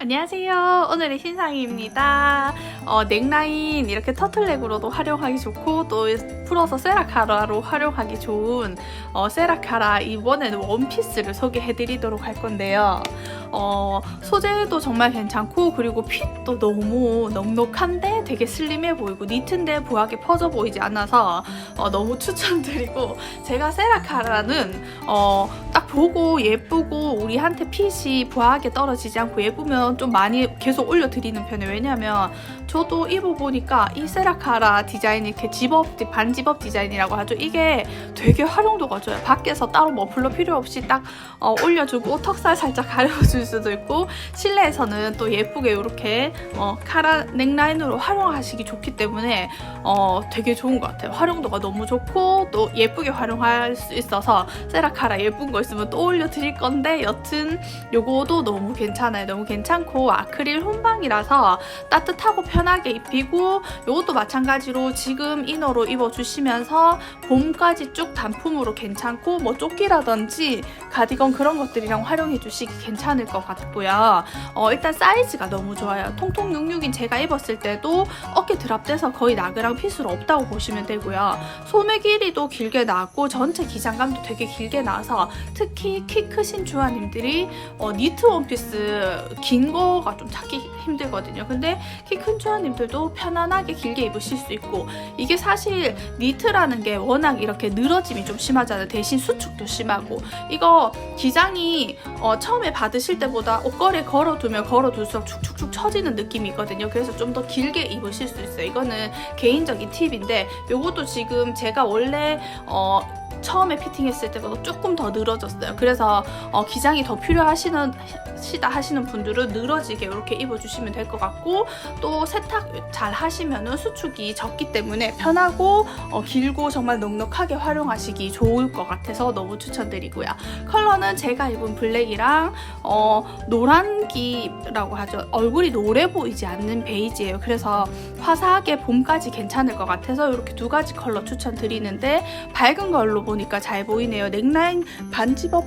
안녕하세요. 오늘의 신상입니다. 어, 넥라인 이렇게 터틀넥으로도 활용하기 좋고 또 풀어서 세라카라로 활용하기 좋은 어, 세라카라 이번에는 원피스를 소개해드리도록 할 건데요. 어, 소재도 정말 괜찮고 그리고 핏도 너무 넉넉한데 되게 슬림해 보이고 니트인데 부하게 퍼져 보이지 않아서 어, 너무 추천드리고 제가 세라카라는 어, 딱 보고 예쁘고 우리한테 핏이 부하게 떨어지지 않고 예쁘면 좀 많이 계속 올려드리는 편이에요. 왜냐면 저도 입어보니까 이 세라카라 디자인이 이렇게 집업, 반집업 디자인이라고 하죠. 이게 되게 활용도가 좋아요. 밖에서 따로 머플러 필요 없이 딱 어, 올려주고 턱살 살짝 가려줄 수도 있고 실내에서는 또 예쁘게 이렇게 어, 카라 넥라인으로 활용하시기 좋기 때문에 어, 되게 좋은 것 같아요. 활용도가 너무 좋고 또 예쁘게 활용할 수 있어서 세라카라 예쁜 거 있으면 또 올려드릴 건데 여튼 요거도 너무 괜찮아요. 너무 괜찮고 아크릴 혼방이라서 따뜻하고 편하게 입히고 요것도 마찬가지로 지금 이너로 입어주시면서 봄까지 쭉 단품으로 괜찮고 뭐 조끼라든지 가디건 그런 것들이랑 활용해 주시기 괜찮을 것 같고요. 어, 일단 사이즈가 너무 좋아요. 통통 66인 제가 입었을 때도 어깨 드랍돼서 거의 나그랑 핏으로 없다고 보시면 되고요. 소매 길이도 길게 나왔고 전체 기장감도 되게 길게 나와서 특히 키 크신 주아님들이 어, 니트 원피스 긴 거가 좀 찾기 힘들거든요. 근데 키 큰 주아님들도 편안하게 길게 입으실 수 있고 이게 사실 니트라는 게 워낙 이렇게 늘어짐이 좀 심하잖아요. 대신 수축도 심하고 이거 기장이 어, 처음에 받으실 때보다 옷걸이에 걸어두면 걸어둘수록 축축축 처지는 느낌이 있거든요. 그래서 좀 더 길게 입으실 수 있어요. 이거는 개인적인 팁인데 요것도 지금 제가 원래 어, 처음에 피팅했을 때보다 조금 더 늘어졌어요. 그래서 어, 기장이 더 필요하시는 시다 하시는 분들은 늘어지게 이렇게 입어주시면 될 것 같고 또 세탁 잘 하시면은 수축이 적기 때문에 편하고 어, 길고 정말 넉넉하게 활용하시기 좋을 것 같아서 너무 추천드리고요. 컬러는 제가 입은 블랙이랑 어, 노란기라고 하죠. 얼굴이 노래 보이지 않는 베이지예요. 그래서 화사하게 봄까지 괜찮을 것 같아서 이렇게 두 가지 컬러 추천드리는데 밝은 걸로 보니까 잘 보이네요. 넥라인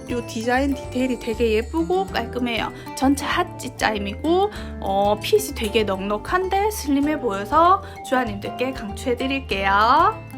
요 디자인 디테일이 되게 예쁘고 깔끔해요. 전체 핫지 짜임이고 어, 핏이 되게 넉넉한데 슬림해 보여서 주아님들께 강추해드릴게요.